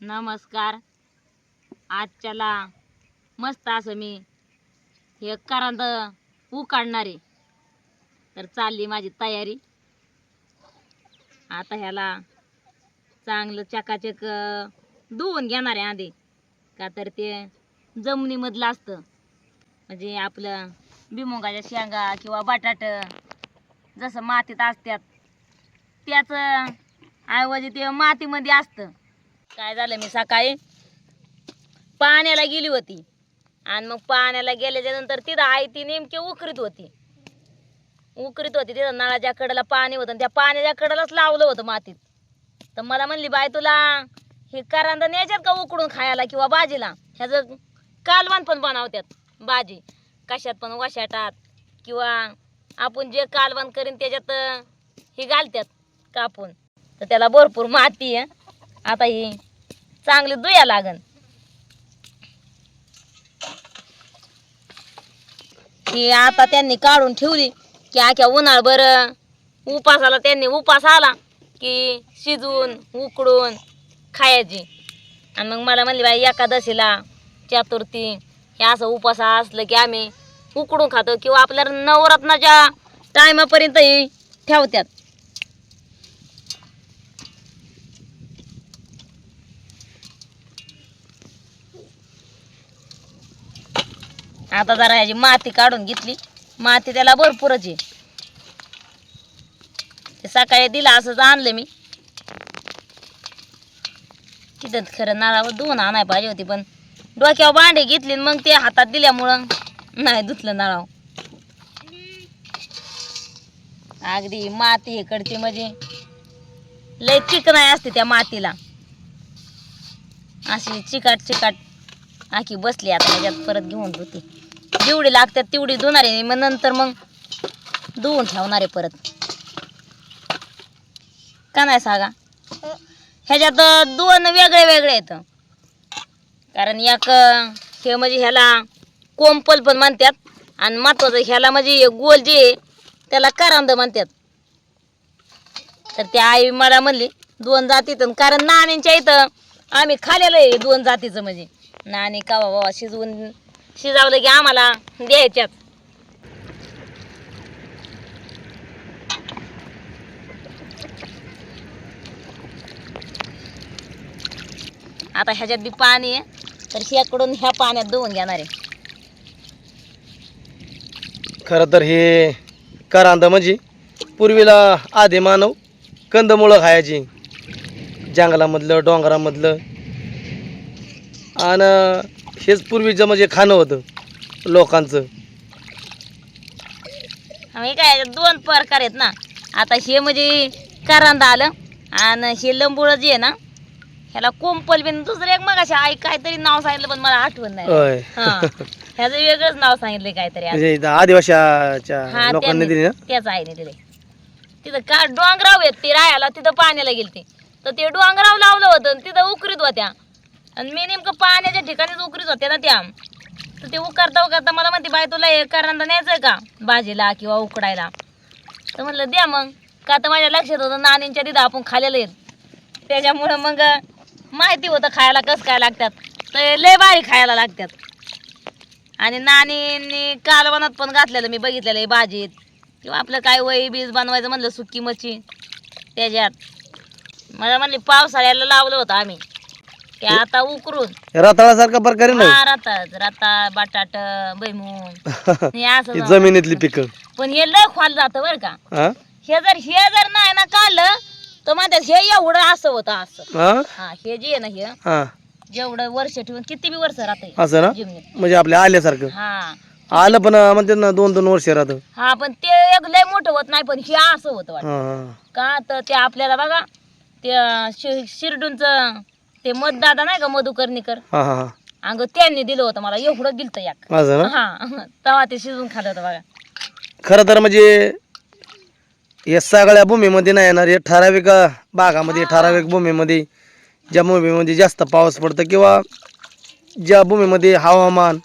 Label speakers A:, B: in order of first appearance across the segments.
A: नमस्कार. आजच्याला मस्त असं मी हे करांद उकाडणार. आहे तर चालली माझी तयारी. आता ह्याला चांगलं चकाचक धुवून घेणार आहे आधी. का तर ते जमिनीमधलं असतं. म्हणजे आपलं बिमुगाच्या शेंगा किंवा बटाट जसं मातीत असतात त्याच ऐवजी ते मातीमध्ये असतं. काय झालं मी सकाळी पाण्याला गेली होती. आणि मग पाण्याला गेल्याच्यानंतर तिथं आई ती नेमकी उकरीत होती. उकरीत होती तिथं नळाच्या कडेला पाणी होतं. आणि त्या पाण्याच्या कडेलाच लावलं होतं मातीत. तर मला म्हणली बाय तुला हे करांदा न्यायच्यात का उकडून खायला किंवा भाजीला? ह्याचं कालवण पण बनवतात भाजी. कशात पण वशाटात किंवा आपण जे कालवण करीन त्याच्यात हे घालतात कापून. तर त्याला भरपूर माती आहे. आता ही चांगली दुया लागन. ही आता त्यांनी काढून ठेवली. की आख्या उन्हाळ बरं उपास उपासाला त्यांनी उपास आला की शिजून उकडून खायची. आणि मग मला म्हणली बाई एकादशीला चतुर्थी हे असं उपास असलं की आम्ही उकडून खातो किंवा आपल्या नवरत्नाच्या टायमापर्यंतही ठेवतात. आता जरा ह्याची माती काढून घेतली. माती त्याला भरपूरच आहे. ते सकाळी दिला असंच आणलं मी. तिथं खरं नाळावर धुवून आणाय पाहिजे होती पण डोक्यावर भांडे घेतली आणि मग ते हातात दिल्यामुळं नाही धुतलं नाळाव अगदी माती इकडची म्हणजे लय चिकनाय असते त्या मातीला. अशी चिकाट चिकाट आखी बसली आता त्याच्यात परत घेऊन होती जेवढी लागतात तेवढी धुणार आहे. मग नंतर मग धुवून ठेवणार आहे परत. का नाही सांगा? ह्याच्यात दोन वेगळे वेगळे आहेत. कारण एक हे म्हणजे ह्याला कोंपल पण म्हणतात आणि महत्वाचं ह्याला म्हणजे गोल जे आहे, त्याला करांद म्हणतात. तर त्या आई मला म्हणली दोन जातीत कारण नाण्यांच्या इथं आम्ही खाल्लेलं आहे दोन जातीचं म्हणजे. नाणी कावा बाबा शिजवून शिजावलं की आम्हाला द्यायच्यात. आता ह्याच्यात बी पाणी आहे तर ह्याकडून ह्या पाण्यात धुवून घेणार आहे.
B: खरं तर हे करांद म्हणजे पूर्वीला आधे मानव कंदमुळं खायची. जंगलामधलं डोंगरामधलं. आणि हेच पूर्वीचं म्हणजे खाणं होतं लोकांचं.
A: आम्ही काय दोन प्रकार आहेत ना. आता हे म्हणजे करांदा आलं आणि हे लंबुळ जे आहे ना ह्याला कोंपल बिन दुसरं एक मग आई काहीतरी नाव सांगितलं पण मला आठवण नाही.
B: होय.
A: हा ह्याचं वेगळंच नाव सांगितलं काहीतरी आज.
B: म्हणजे इथं आदिवाशाच्या
A: हा
B: लोकांनी दिली
A: त्यांनी- त्याच आईने दिले तिथं का डोंगराव आहेत ते राहायला तिथं पाण्याला गेलते. तर ते डोंगराव लावलं होतं आणि तिथं उकरीत होत्या. आणि मी नेमकं पाण्याच्या ठिकाणीच उकरीत होते ना त्या. तर ते उकारता उकारता मला म्हणते बाई तुला हे करांदा न्यायचं का? भाजीला किंवा उकडायला. तर म्हणलं द्या मग. का तर माझ्या लक्षात होतं नानींच्या तिथं आपण खालेलं आहेत त्याच्यामुळं मग माहिती होतं खायला कसं काय लागतात. तर लय भारी खायला लागतात. आणि नानींनी कालवनात पण घातलेलं मी बघितलेलं आहे भाजीत. किंवा आपलं काय वही बीज बनवायचं म्हणलं सुकी मच्छी. त्याच्यात. मला म्हणले पावसाळ्याला लावलं होतं आम्ही. ते आता उकरून.
B: रताळासारखा प्रकारे नाही
A: हा राहतात राता बटाट भुईमूग हे असं
B: ही. जमिनीतली पिकं.
A: पण हे लय खोल जातं बरं का.
B: हा?
A: हे जर हे जर नाही ना काढलं तर म्हणतात हे एवढं असं होतं असं.
B: हा?
A: हा हे जे आहे ना हे
B: हा.
A: जेवढं वर्ष ठेवून किती बी वर्ष राहते
B: असं ना?
A: जिमनीत.
B: म्हणजे आपल्या आल्यासारखं.
A: हा.
B: आलं पण म्हणतात ना दोन दोन वर्ष राहतं.
A: हा पण ते एक लय मोठं होत नाही पण हे असं होतं वाटतं.
B: हा हा.
A: का तर ते आपल्याला बघा ते शिरडूनचं ते मतदादा नाही का मधुकर्णीकर
B: हा हा हा.
A: अगं त्यांनी दिलं होतं मला एवढं दिलं एक
B: असं ना?
A: हा तेव्हा ते शिजून खाल्लं होतं बघा.
B: खरं तर म्हणजे या सगळ्या भूमीमध्ये नाही येणार हे ठराविक अ, भागामध्ये ठराविक भूमीमध्ये ज्या भूमीमध्ये जास्त पाऊस पडतं किंवा ज्या भूमीमध्ये हवामान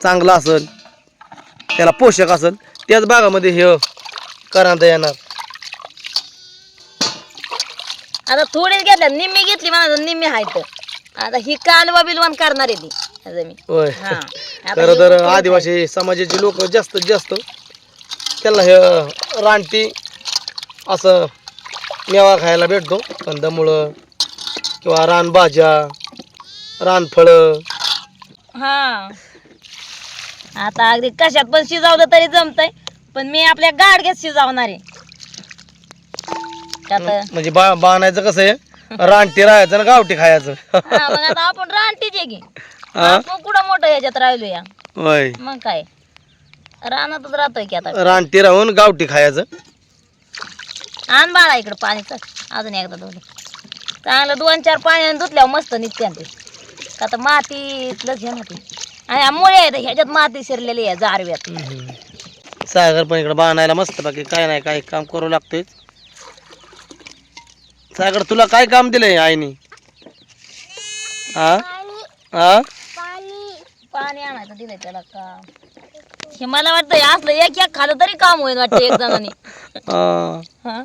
B: चांगलं असेल त्याला पोषक असेल त्याच भागामध्ये हे करांदा येणार.
A: आता थोडीच घेतल्या निम्मी घेतली मला निम्मी आहेत आता ही कालवा बिलवण करणार आहे ती आता मी.
B: होय.
A: हा आता
B: खरं तर आदिवासी समाजाचे लोक जास्तीत जास्त त्यांना हे रानटी असं मेवा खायला भेटतो. कंदमुळं किंवा रानभाज्या रानफळं.
A: हा. आता अगदी कशात पण शिजवलं तरी जमतंय पण मी आपल्या गाडग्यात शिजवणार आहे.
B: म्हणजे बा बाणायचं कसं आहे? रानटी राहायचं ना गावठी खायचं.
A: हा, मग आता आपण रानटीच आहे की.
B: हा?
A: आपण कुठं मोठं ह्याच्यात राहिलो या
B: होय.
A: मग काय? रानातच राहतोय की आता.
B: रानटी राहून गावठी खायचं.
A: आण बाळा इकडं पाणी चल. अजून एकदा दोन चांगलं दोन चार पाण्याने धुतल्यावर मस्त निघते ते. का तर मातीतलंच हे ना ते आणि ह्या मुळे आहेत ह्याच्यात माती शिरलेली आहे जारव्यात
B: सागर पण इकडे बांधायला मस्त बाकी काय नाही काय काम करू लागतोय सागर तुला काय काम दिलंय आईने? हा हा
A: पाणी आणायचं दिलंय त्याला का हे मला वाटतं हे असलं एक एक खालं तरी काम होईल वाटतं एक जणांनी.
B: हा.
A: हा?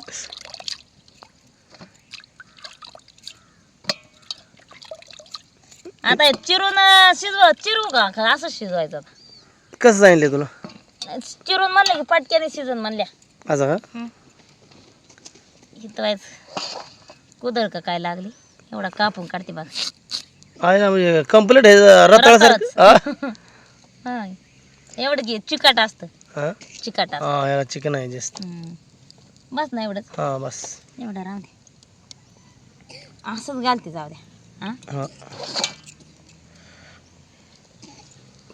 A: आता हे चिरून अं, शिजव चिरू का? का असं शिजवायचं
B: कसं सांगितलं तुला?
A: चिरून म्हणलं की पटक्याने शिजून म्हणल्या.
B: असं का?
A: हितवायच कुदळ का काय लागली? एवढा कापून काढते बघ.
B: आहे ना म्हणजे कंप्लीट आहे रताळासारखं? हा?
A: हा. एवढं घे चिकाट असतं.
B: हा?
A: चिकाट असतं.
B: हा याला चिकन आहे जास्त
A: हम्म. बस ना एवढंच.
B: हा बस.
A: एवढं राहू दे. असंच घालते जाऊ द्या. हा?
B: हा.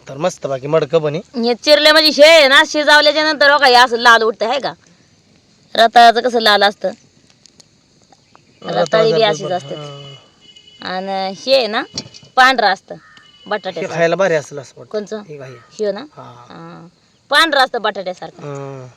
B: तर मस्त बाकी मडकं पण आहे.
A: हे चिरले म्हणजे शे ना शिजावल्याच्या नंतर का हे असं लाल उठतं आहे का? रताळाचं कसं लाल असतं? रताळी बी अशीच असते
B: हा.
A: आणि हे आहे ना पांढरं असतं बटाट्यासारखं
B: खायला भारी असेल असं
A: कोणचं?
B: हे
A: हे ना. पांढरं असतं बटाट्यासारखं.
B: हा.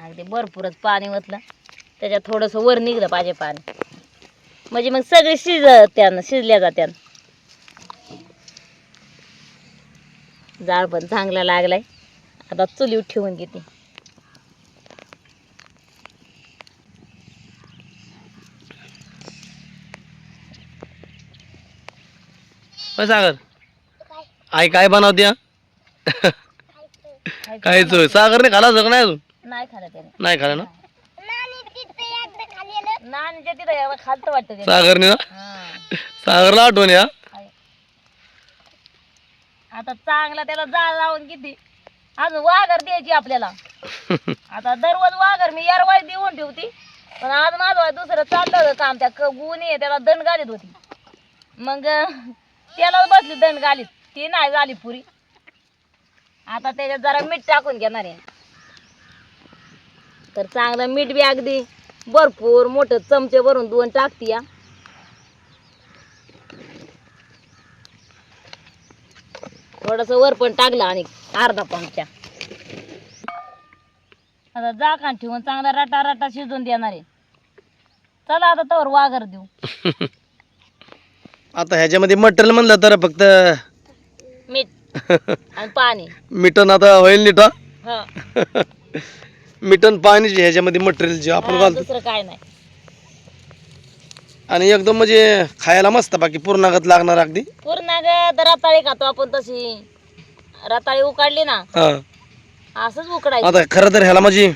A: अगदी भरपूरच पाणी ओतलं. त्याच्यात थोडंसं वर निघलं पाहिजे पाणी. म्हणजे मग सगळे शिज त्यानं शिजल्या जात्यान. जाळ पण चांगला लागलाय. आता चुलीवर ठेवून घेते.
B: सागर. आई काय बनवते? हा? काय चोय सागरने खाला सगळं नाही अजून?
A: नाही खाल्लं त्याने.
B: नाही ना?
A: नानीच्या तिथं एवढं खालतं वाटतं त्याने.
B: सागरने ना?
A: हा.
B: सागरला आठवण या.
A: आता चांगला त्याला जाळ लावून किती? अजून वाघर द्यायची आपल्याला. आता दररोज वाघर मी यारवाय देऊन ठेवती. पण आज माझं वाय दुसरं चाललं होतं काम. त्या क- गुणी आहे, त्याला दंड घालीत होती. मग अं, त्याला बसली दंड घालीत. ती नाही झाली पुरी. आता त्याच्यात जरा मीठ टाकून घेणार आहे. तर चांगलं मीठ बी अगदी भरपूर मोठं चमचे भरून दोन टाकती या. थोडस वर पण टाकलं आणि अर्धा पंपच्या आता जाकान ठेवून चांगला रटा रटा शिजून देणार आहे. चला आता तवर वागर देऊ.
B: आता ह्याच्यामध्ये मटेरियल म्हणलं तर फक्त
A: मीठ आणि पाणी.
B: मिटन आता होईल नीट हा? मिटन पाणी जे ह्याच्यामध्ये मटेरियल जे आपण
A: हा,
B: घालतो.
A: दुसरं काय नाही.
B: आणि एकदम म्हणजे खायला मस्त बाकी पूर्णागत लागणार अगदी.
A: पूर्ण ग रताळी खातो आपण तशी. रताळी उकाडली ना
B: हा.
A: असंच उकडायची.
B: आता खरं तर ह्याला म्हणजे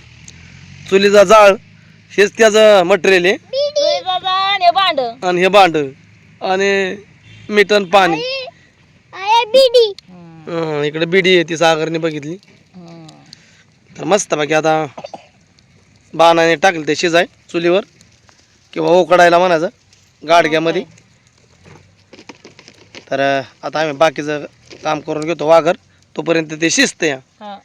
B: चुलीचा जाळ हेच त्याचं मटेरियल आहे.
A: जाण हे भांड.
B: आणि हे भांड. आणि मिटन पाणी. हं, इकडे बिडी आहे ती सागरने बघितली. तर मस्त बाकी आता बाणाने टाकलं ते शिजाय चुलीवर किंवा उकडायला म्हणायचं गाडग्यामध्ये. तर आता आम्ही बाकीचं काम करून घेतो वाघर तोपर्यंत ते शिजते
A: हा.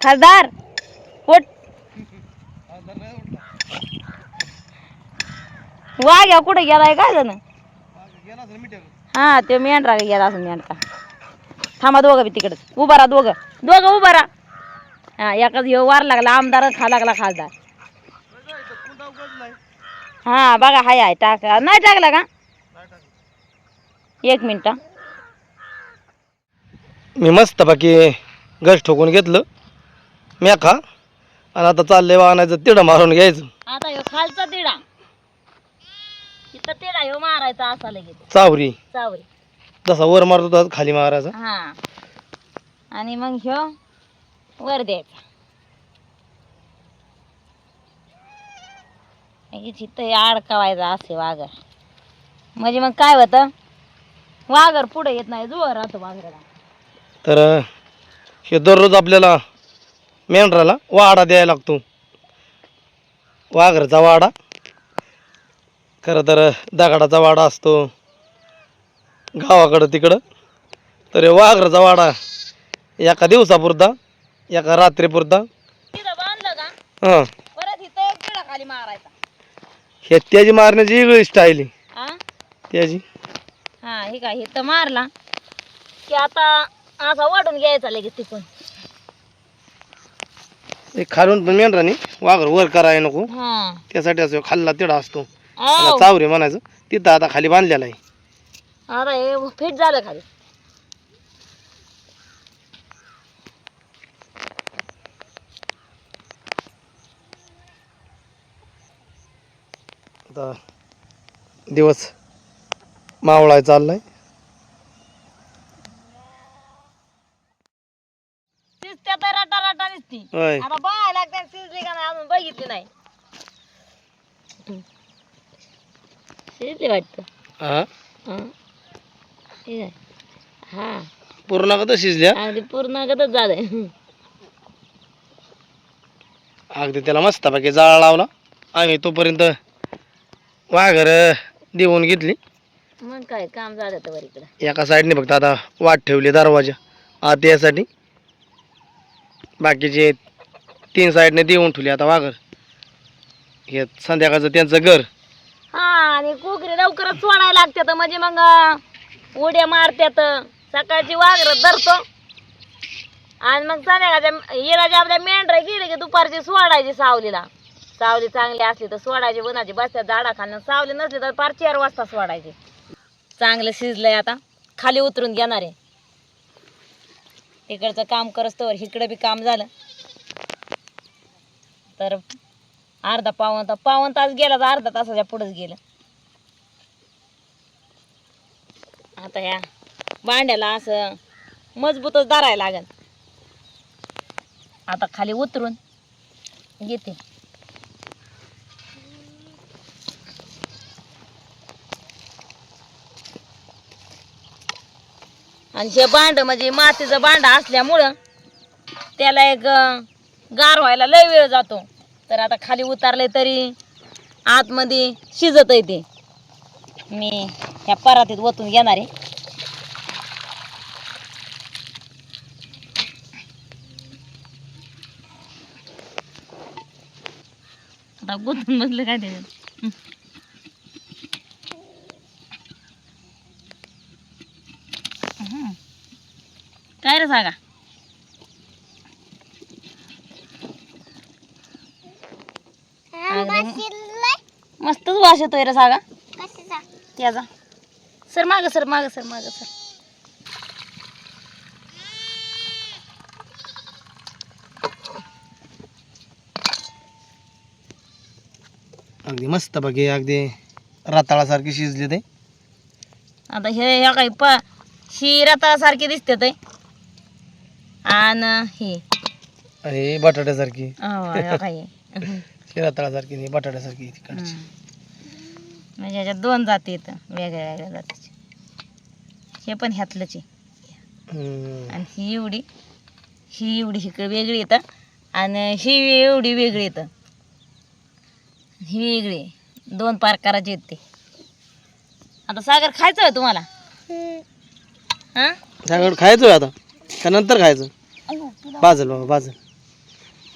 A: खासदार! वाघ्या कुठे गेलाय काय जण हा ते मेंढरा गेला असं मेंढरा थांबा दोघं बी तिकडे. उभा राहा दोघं. दोघं उभा राहा. हा एकाच हे वार लागला आमदार खा लागला खासदार. हा बघा हाय हाय टाका. नाही टाकला का? एक मिनिट.
B: मी मस्त बाकी गज ठोकून घेतलं. मी खा. आणि आता चाललंय वाहनाचं तिडं मारून घ्यायचं.
A: आता ह्यो खालचा तिडा तिथं तिडा ह्यो मारायचा असा लगेच.
B: चावरी.
A: चावरी.
B: जसा वर मारतो तसा खाली मारायचा.
A: हा. आणि मग ह्यो वर द्यायचा. अडकावायचा असे वाघर म्हणजे मग काय होतं? वाघर पुढे येत नाही जुवर राहतो वाघराला
B: तर हे दररोज आपल्याला मेंढराला वाडा द्यायला लागतो. वाघराचा वाडा. खरं तर दगडाचा वाडा असतो. गावाकडं तिकडं. तर हे वाघराचा वाडा एका दिवसापुरता एका रात्रीपुरता.
A: तिथं बांधलं का?
B: हां. हे त्याची मारण्याची वेगळी स्टाईल
A: हा
B: त्याची.
A: हा हे काय इथं मारला. की आता असा वाढून घ्यायचा लगेच तिकडून
B: हे खालून पण मेंढराने वाघर वर करायला नको.
A: हा.
B: त्यासाठी असं खाल्ला तिडा असतो.
A: आव.
B: चावरे म्हणायचं. तिथं आता खाली बांधलेला आहे.
A: हे फिट झालं खाली.
B: आता दिवस मावळाय चाललाय
A: शिजत्या तर रटा
B: होय.
A: आता बघायला लागते शिजली का नाही अजून बघितली नाही. शिजली वाटतं.
B: हा?
A: हं. हे? हा.
B: पूर्ण का शिजल्या?
A: अगदी पूर्ण गतच झालंय.
B: अगदी त्याला मस्त बाकी जाळा लावला. आम्ही तोपर्यंत वाघर देऊन घेतली.
A: मग काय काम झालं तर वर इकडं.
B: एका साईडने फक्त आता वाट ठेवली दरवाजा. आत यासाठी बाकीचे तीन साईडने देऊन ठेवले आता वाघर. हे संध्याकाळचं त्यांचं घर.
A: हा आणि कोकरे लवकरच सोडायला लागतात म्हणजे मग अं, उड्या मारतात सकाळची वाघर धरतो. आणि मग संध्याकाळच्या येराच्या आपल्या मेंढरा गेली की दुपारची सोडायची सावलीला. सावली चांगली असली तर सोडायची उन्हाची बसत्या झाडा खाणं. सावली नसली तर पार चार वाजता सोडायची. चांगलं शिजलंय आता. खाली उतरून घेणार आहे. तिकडचं काम करस इकडं बी काम झालं. तर अर्धा पावन तास पावन तास गेला तर अर्धा तासाच्या पुढेच गेलं. आता ह्या भांड्याला असं मजबूतच धरायला लागल. आता खाली उतरून घेते आणि हे भांड म्हणजे मातीचं भांड असल्यामुळं त्याला एक गार व्हायला लय वेळ जातो. तर आता खाली उतारले तरी आतमध्ये शिजत आहे ते. मी ह्या परातीत ओतून घेणार आहे. आता गुंतून बसलं काय त्याच्यात काय रे सांगा? मस्तच वास येतोय रे सागा. त्याचा सर माग सर माग सर माग सर.
B: अगदी मस्त बाकी अगदी राताळासारखी शिजले ते.
A: आता हे ह्या काही प ही रताळासारखी दिसते ते. आणि ही.
B: बटाट्यासारखी.
A: हो, ह्या काही
B: ही. राताळासारखी नाही बटाट्यासारखी तिकडची.
A: म्हणजे ह्याच्यात दोन जाती येतं वेगळ्या वेगळ्या जातीचे. हे पण ह्यातलंच आहे.
B: हम्म.
A: आणि ही एवढी ही एवढी इकडे वेगळी येतं आणि ही एवढी वेगळी येतं. ही वेगळी दोन प्रकाराची आहेत ते. आता सागर खायचं आहे तुम्हाला? हां?
B: त्याकडे खायचं आता. का नंतर खायचं? बाजल बाबा बाजल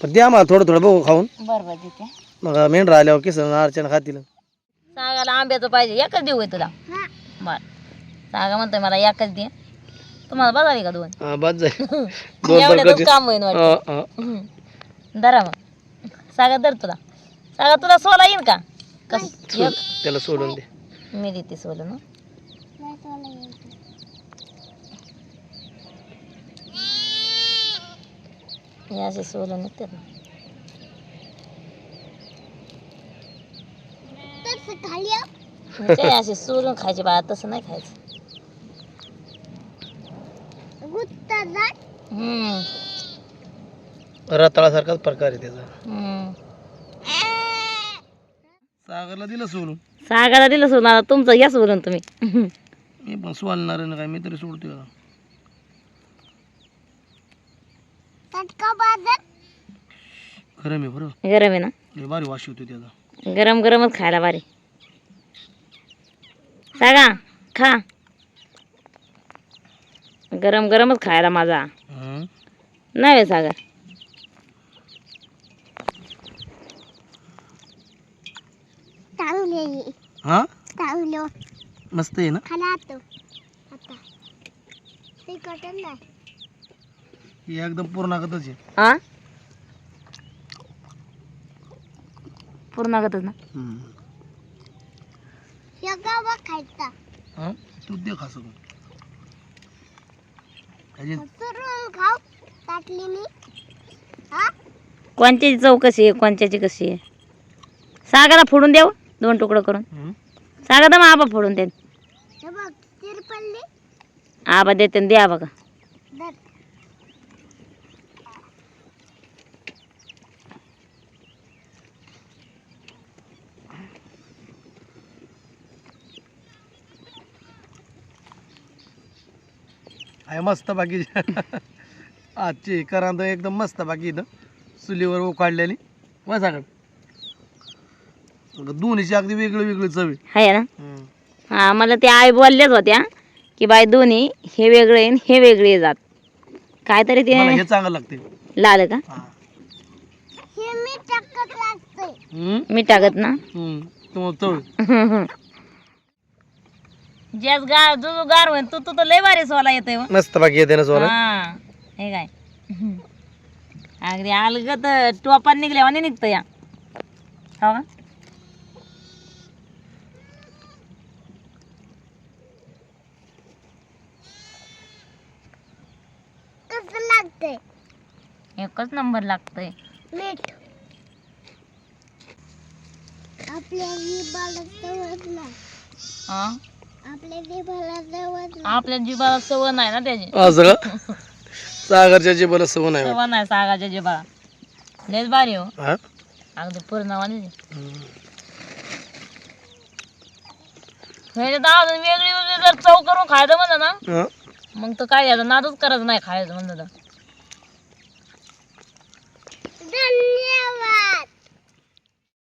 B: पण ते आम्हाला थोडं थोडं बघू खाऊन.
A: बरं बरं देते.
B: मग मेंढरा आल्यावर किसन अर्चना खातील.
A: सागाला आंब्याचं पाहिजे एकच देऊ आहे तुला? बर. सागा म्हणतोय मला एकच दे. तुम्हाला बघाली का दोन?
B: हा बस जाईल दोन
A: एवढ्यातच
B: प्रकारचे
A: काम होईन वाटतं.
B: हा, हा.
A: हम्म. धरा मग. सागा धर तुला. सागा तुला सोला येईन का? कस एक
B: त्याला सोडून दे.
A: मी देते सोलून हं. हे असे सोलून येतात ना ते असे सोलून खायचे बा तसं नाही खायचं हम्म
B: रताळासारखाच प्रकार आहे त्याचा
A: हम्म
B: सागरला दिलं सोडून
A: सागाला दिलं सोडून आता तुमचं या सोडून तुम्ही
B: मी पण सोडणार ना काय मी तरी सोडतोय का. खरं मी बरं.
A: गरम आहे ना?
B: लय भारी वाशी होतो त्याचा
A: गरम गरमच खायला भारी. सागा खा. गरम गरमच खायला माझा.
B: हं.
A: नाही होय सागर.
B: हा? मस्त आहे ना? ही एकदम पूर्णागतच आहे.
A: हा पूर्ण ना?
B: हं. हं? तू दे खा सगळं. त्याची
A: कोणत्याची चव कशी आहे? कोणत्याची कशी आहे? सागाला फोडून द्यावं दोन तुकडं करून.
B: हं?
A: सागा तर मग आबा फोडून दे आबा देते न द्या बघा
B: आहे मस्त बाकी आजची करांत एकदम मस्त बाकी इथं. चुलीवर उकाडलेली. मजाकड दोन्हीची अगदी वेगळी वेगळी चवी.
A: आहे ना? हा मला त्या आई बोलल्याच होत्या की बाई दोन्ही हे वेगळे आणि हे वेगळे जात. काहीतरी ते
B: मला हे चांगलं लागते.
A: लाल का?
B: हा. हम्म?
A: मी टाकत ना?
B: हम्म. तुम्हाला चव.
A: जॅस गार जो जो गार होईल तू तू तर लय भारी सोला येतोय हो.
B: मस्त बाकी येते ना सोला.
A: हा. हे काय? अगदी अलगत टोपान निघल्या आणि निघतं या. हो का? एकच नंबर लागतोय. हा? आपल्या जीवाला सवन नाही. ना त्याची.
B: असं सागरच्या जीवाला सवय नाही
A: सवय नाही सागरच्या जीवाला लयच भारी हो. अगदी
B: पूर्ण
A: वाणी दहा वेगळी वेगळी जर चव करून खायचं म्हणत ना मग तर काय झालं नादच करायचं नाही खायचं म्हणत तर.